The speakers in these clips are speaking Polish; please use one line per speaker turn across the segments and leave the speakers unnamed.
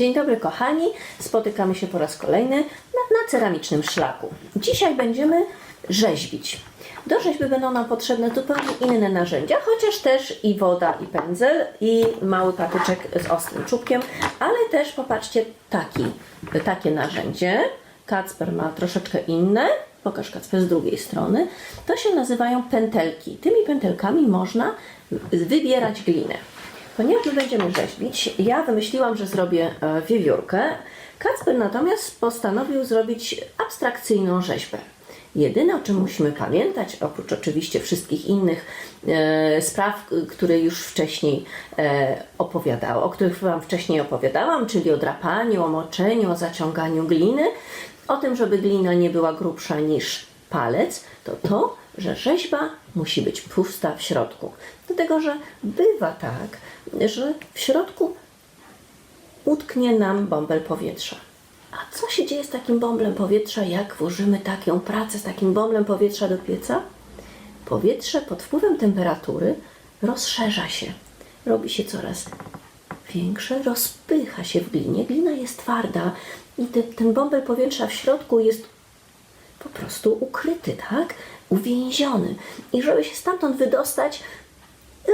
Dzień dobry kochani, spotykamy się po raz kolejny na, na ceramicznym szlaku. Dzisiaj będziemy rzeźbić. Do rzeźby będą nam potrzebne zupełnie inne narzędzia, chociaż też i woda, i pędzel, i mały patyczek z ostrym czubkiem, ale też popatrzcie, taki, takie narzędzie. Kacper ma troszeczkę inne. Pokaż Kacper z drugiej strony. To się nazywają pętelki. Tymi pętelkami można wybierać glinę. Ponieważ my będziemy rzeźbić, ja wymyśliłam, że zrobię e, wiewiórkę. Kacper natomiast postanowił zrobić abstrakcyjną rzeźbę. Jedyne, o czym musimy pamiętać, oprócz oczywiście wszystkich innych e, spraw, które już wcześniej e, opowiadałam, o których Wam wcześniej opowiadałam, czyli o drapaniu, o moczeniu, o zaciąganiu gliny, o tym, żeby glina nie była grubsza niż palec, to to, że rzeźba musi być pusta w środku. Dlatego, że bywa tak, że w środku utknie nam bąbel powietrza. A co się dzieje z takim bąblem powietrza, jak włożymy taką pracę z takim bąblem powietrza do pieca? Powietrze pod wpływem temperatury rozszerza się, robi się coraz większe, rozpycha się w glinie. Glina jest twarda i te, ten bąbel powietrza w środku jest po prostu ukryty, tak? Uwięziony. I żeby się stamtąd wydostać,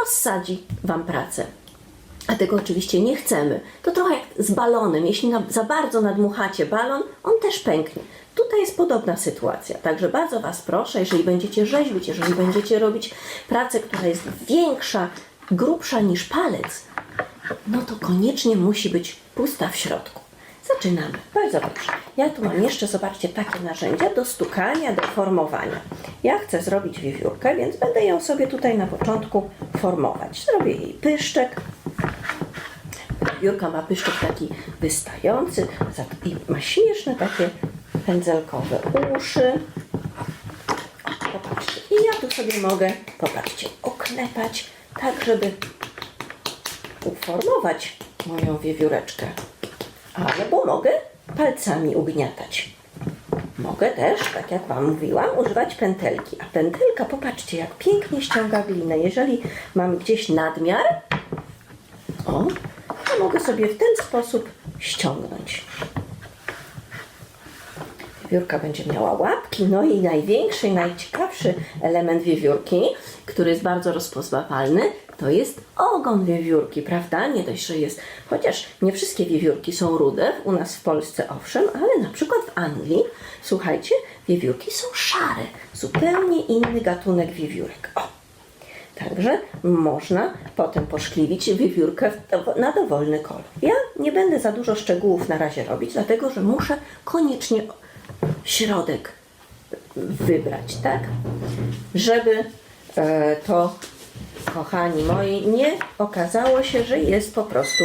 rozsadzi Wam pracę. A tego oczywiście nie chcemy. To trochę jak z balonem. Jeśli za bardzo nadmuchacie balon, on też pęknie. Tutaj jest podobna sytuacja. Także bardzo Was proszę, jeżeli będziecie rzeźbić, jeżeli będziecie robić pracę, która jest większa, grubsza niż palec, no to koniecznie musi być pusta w środku. Zaczynamy. Bardzo dobrze. Ja tu mam jeszcze, zobaczcie, takie narzędzia do stukania, do formowania. Ja chcę zrobić wiewiórkę, więc będę ją sobie tutaj na początku formować. Zrobię jej pyszczek. Wiewiórka ma pyszczek taki wystający i ma śmieszne takie pędzelkowe uszy. Popatrzcie. I ja tu sobie mogę, popatrzcie, oklepać tak, żeby uformować moją wiewióreczkę. Albo mogę palcami ugniatać. Mogę też, tak jak Wam mówiłam, używać pętelki. A pętelka, popatrzcie, jak pięknie ściąga glinę. Jeżeli mam gdzieś nadmiar, o, to mogę sobie w ten sposób ściągnąć. Wiewiórka będzie miała łapki, no i największy najciekawszy element wiewiórki, który jest bardzo rozpoznawalny, to jest ogon wiewiórki, prawda? Nie dość, że jest, chociaż nie wszystkie wiewiórki są rude, u nas w Polsce owszem, ale na przykład w Anglii, słuchajcie, wiewiórki są szare, zupełnie inny gatunek wiewiórek. O! Także można potem poszkliwić wiewiórkę na dowolny kolor. Ja nie będę za dużo szczegółów na razie robić, dlatego że muszę koniecznie środek wybrać, tak? Żeby e, to, kochani moi, nie okazało się, że jest po prostu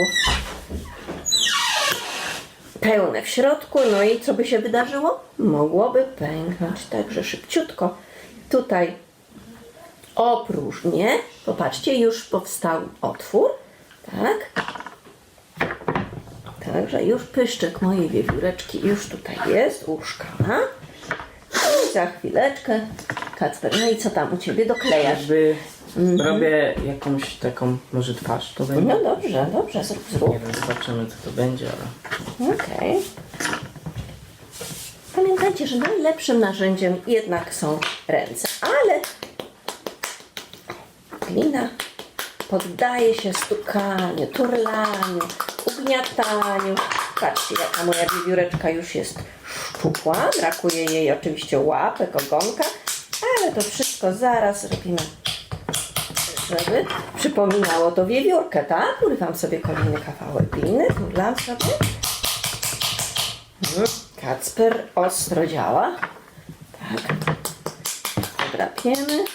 pełne w środku. No i co by się wydarzyło? Mogłoby pęknąć, także szybciutko tutaj opróżnię. Popatrzcie, już powstał otwór, tak? Także już pyszczek mojej wiewióreczki już tutaj jest, ma. I za chwileczkę, Kacper, no i co tam u Ciebie doklejasz?
Jakby robię jakąś taką może twarz, to będzie.
No dobrze, dobrze, zrób,
Nie
zrób.
wiem, zobaczymy co to będzie, ale
Okej. Pamiętajcie, że najlepszym narzędziem jednak są ręce, ale glina poddaje się stukaniu, turlaniu, ugniataniu. Patrzcie, jaka moja wiewióreczka już jest szczupła. Brakuje jej oczywiście łapek, ogonka, ale to wszystko zaraz zrobimy żeby przypominało to wiewiórkę, tak? Urywam sobie kolejny kawałek gliny, turlam sobie. Mm, Kacper ostro działa. Tak. Podrapiemy.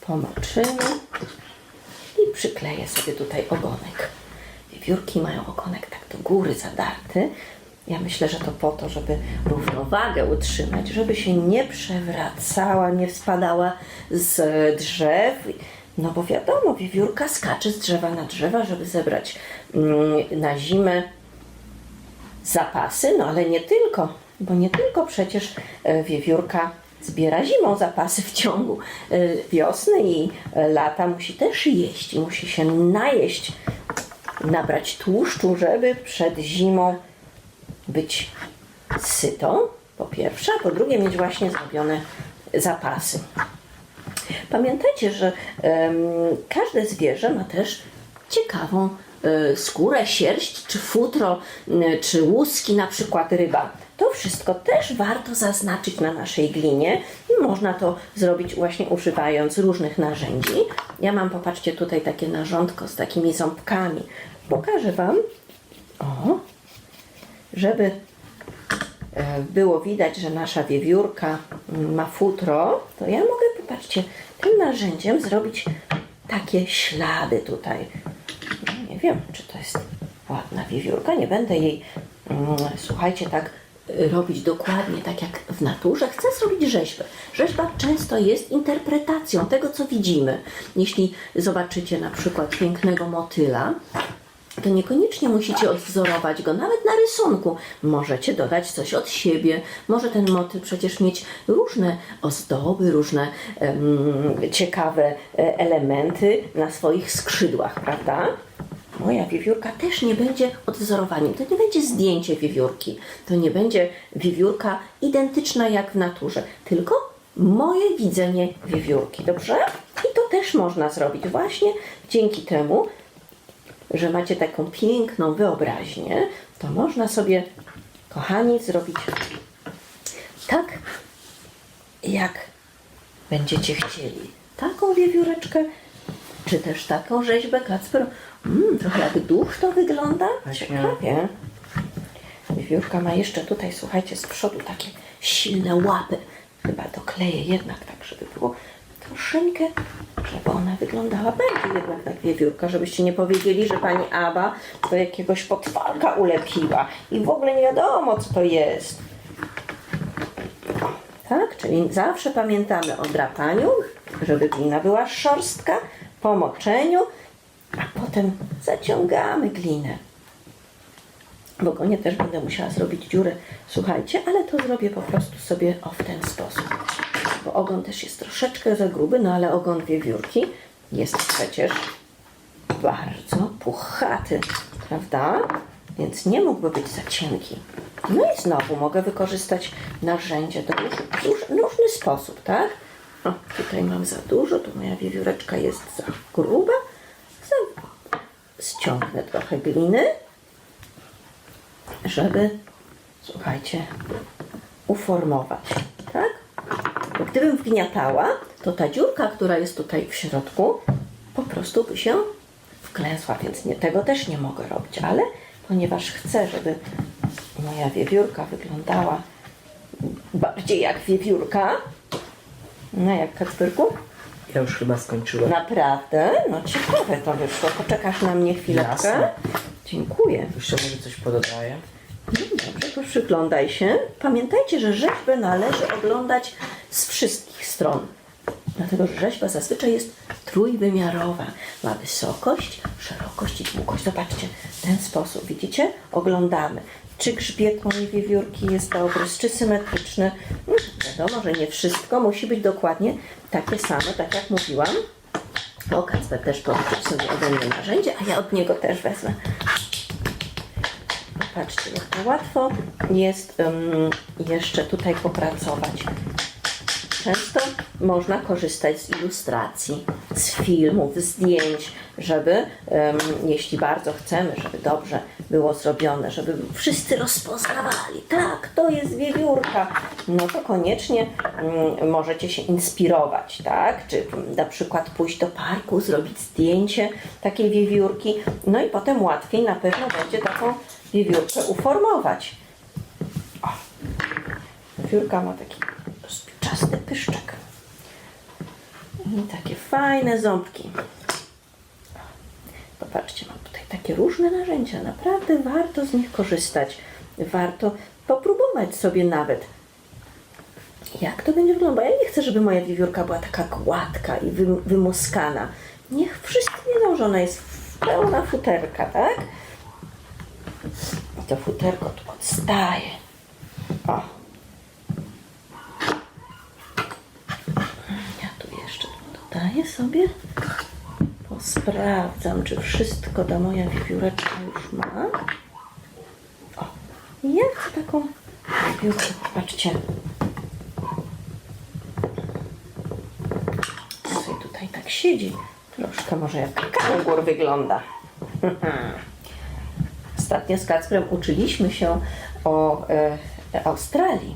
Pomoczymy. I przykleję sobie tutaj ogonek. Wiewiórki mają ogonek tak do góry zadarty. Ja myślę, że to po to, żeby równowagę utrzymać, żeby się nie przewracała, nie spadała z drzew. No bo wiadomo, wiewiórka skacze z drzewa na drzewa, żeby zebrać mm, na zimę zapasy, no ale nie tylko, bo nie tylko przecież e, wiewiórka zbiera zimą zapasy w ciągu e, wiosny i e, lata musi też jeść musi się najeść nabrać tłuszczu, żeby przed zimą być sytą, po pierwsze, a po drugie mieć właśnie zrobione zapasy. Pamiętajcie, że em, każde zwierzę ma też ciekawą e, skórę, sierść, czy futro, czy łuski, na przykład ryba. To wszystko też warto zaznaczyć na naszej glinie i można to zrobić właśnie używając różnych narzędzi. Ja mam, popatrzcie, tutaj takie narządko z takimi ząbkami. Pokażę Wam, o, żeby e, było widać, że nasza wiewiórka ma futro, to ja mogę, popatrzcie, tym narzędziem zrobić takie ślady tutaj. No, nie wiem, czy to jest ładna wiewiórka, nie będę jej, mm, słuchajcie, tak robić dokładnie tak jak w naturze. Chcę zrobić rzeźbę. Rzeźba często jest interpretacją tego, co widzimy. Jeśli zobaczycie na przykład pięknego motyla, to niekoniecznie musicie odwzorować go nawet na rysunku. Możecie dodać coś od siebie. Może ten motyl przecież mieć różne ozdoby, różne em, ciekawe e, elementy na swoich skrzydłach, prawda? Moja wiewiórka też nie będzie odwzorowaniem. To nie będzie zdjęcie wiewiórki. To nie będzie wiewiórka identyczna jak w naturze, tylko moje widzenie wiewiórki, dobrze? I to też można zrobić właśnie dzięki temu, że macie taką piękną wyobraźnię, to można sobie, kochani, zrobić tak, jak będziecie chcieli. Taką wiewióreczkę, czy też taką rzeźbę, Kacper. Mm, trochę jak duch to wygląda. Ciekawie. Wiewiórka ma jeszcze tutaj, słuchajcie, z przodu takie silne łapy. Chyba dokleję jednak tak, żeby było troszeczkę, ona wyglądała bardziej jednak jak wiewiórka, żebyście nie powiedzieli, że pani Aba to jakiegoś potwarka ulepiła i w ogóle nie wiadomo, co to jest. Tak, czyli zawsze pamiętamy o drapaniu, żeby glina była szorstka, po moczeniu, a potem zaciągamy glinę. W ogonie też będę musiała zrobić dziurę, słuchajcie, ale to zrobię po prostu sobie o w ten sposób. Ogon też jest troszeczkę za gruby, no ale ogon wiewiórki jest przecież bardzo puchaty, prawda? Więc nie mógłby być za cienki. No i znowu mogę wykorzystać narzędzie do róż, róż, różny sposób, tak? O, tutaj mam za dużo, tu moja wiewióreczka jest za gruba. Ściągnę trochę gliny żeby, słuchajcie, uformować? Bo gdybym wgniatała, to ta dziurka, która jest tutaj w środku, po prostu by się wklęsła, więc nie, tego też nie mogę robić, ale ponieważ chcę, żeby moja wiewiórka wyglądała bardziej jak wiewiórka, no jak Kacperku,
Ja już chyba skończyłem.
naprawdę, no ciekawe to wyszło, poczekasz na mnie chwileczkę.
Jasne.
Dziękuję.
Jeszcze może coś pododaję.
No Przyglądaj się. Pamiętajcie, że rzeźbę należy oglądać z wszystkich stron. Dlatego, że rzeźba zazwyczaj jest trójwymiarowa. Ma wysokość, szerokość i długość. Zobaczcie, w ten sposób, widzicie? Oglądamy. Czy grzbiet mojej wiewiórki jest dobry, czy symetryczny. No, wiadomo, że nie wszystko musi być dokładnie takie same, tak jak mówiłam. O, Kacper też pożyczył sobie ode mnie narzędzie, a ja od niego też wezmę. Patrzcie, jak to łatwo jest em, jeszcze tutaj popracować. Często można korzystać z ilustracji, z filmów, zdjęć, żeby, em, jeśli bardzo chcemy, żeby dobrze było zrobione, żeby wszyscy rozpoznawali, tak, to jest wiewiórka, no to koniecznie mm, możecie się inspirować, tak, czy na przykład pójść do parku, zrobić zdjęcie takiej wiewiórki, no i potem łatwiej na pewno będzie taką wiewiórkę uformować. O, wiewiórka ma taki spiczasty pyszczek. I takie fajne ząbki. Popatrzcie, mam tutaj takie różne narzędzia. Naprawdę warto z nich korzystać. Warto popróbować sobie nawet. Jak to będzie wyglądało? Ja nie chcę, żeby moja wiewiórka była taka gładka i wy, wymuskana. Niech wszyscy wiedzą, że ona jest pełna futerka, tak? To futerko tu odstaje. O. Ja tu jeszcze dodaję sobie Bo sprawdzam, czy wszystko ta moja wiewióreczka już ma. O, ja chcę taką wiewiórkę, patrzcie. tutaj tak siedzi. Troszkę może jak kangur wygląda. Ostatnio z Kacprem uczyliśmy się o e, Australii.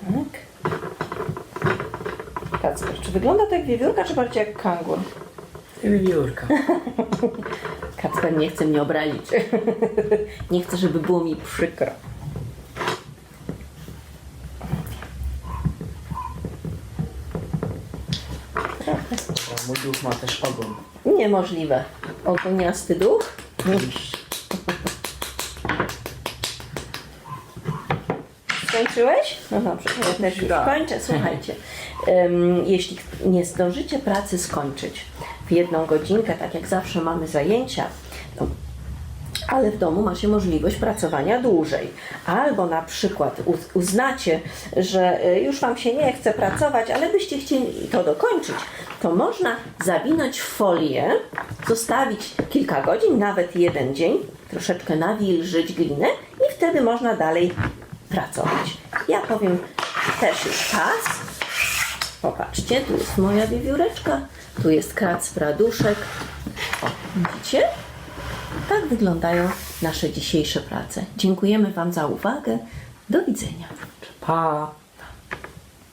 Tak. Kacper, czy wygląda tak jak wiewiórka, czy bardziej jak kangur?
Wiewiórka.
Kacper nie chce mnie obrazić. nie chce, żeby było mi przykro.
Mój duch ma też ogon.
Niemożliwe. Ogoniasty duch? Skończyłeś? No dobrze, ja też już
Tak.
kończę. Słuchajcie, em, jeśli nie zdążycie pracy skończyć w jedną godzinkę, tak jak zawsze mamy zajęcia, to ale w domu macie możliwość pracowania dłużej. Albo na przykład uz- uznacie, że y, już Wam się nie chce pracować, ale byście chcieli to dokończyć, to można zawinąć folię, zostawić kilka godzin, nawet jeden dzień, troszeczkę nawilżyć glinę i wtedy można dalej pracować. Ja powiem też już czas. Popatrzcie, tu jest moja wiewióreczka, tu jest Kacpra duszek. O, widzicie? Tak wyglądają nasze dzisiejsze prace. Dziękujemy Wam za uwagę. Do widzenia.
Pa.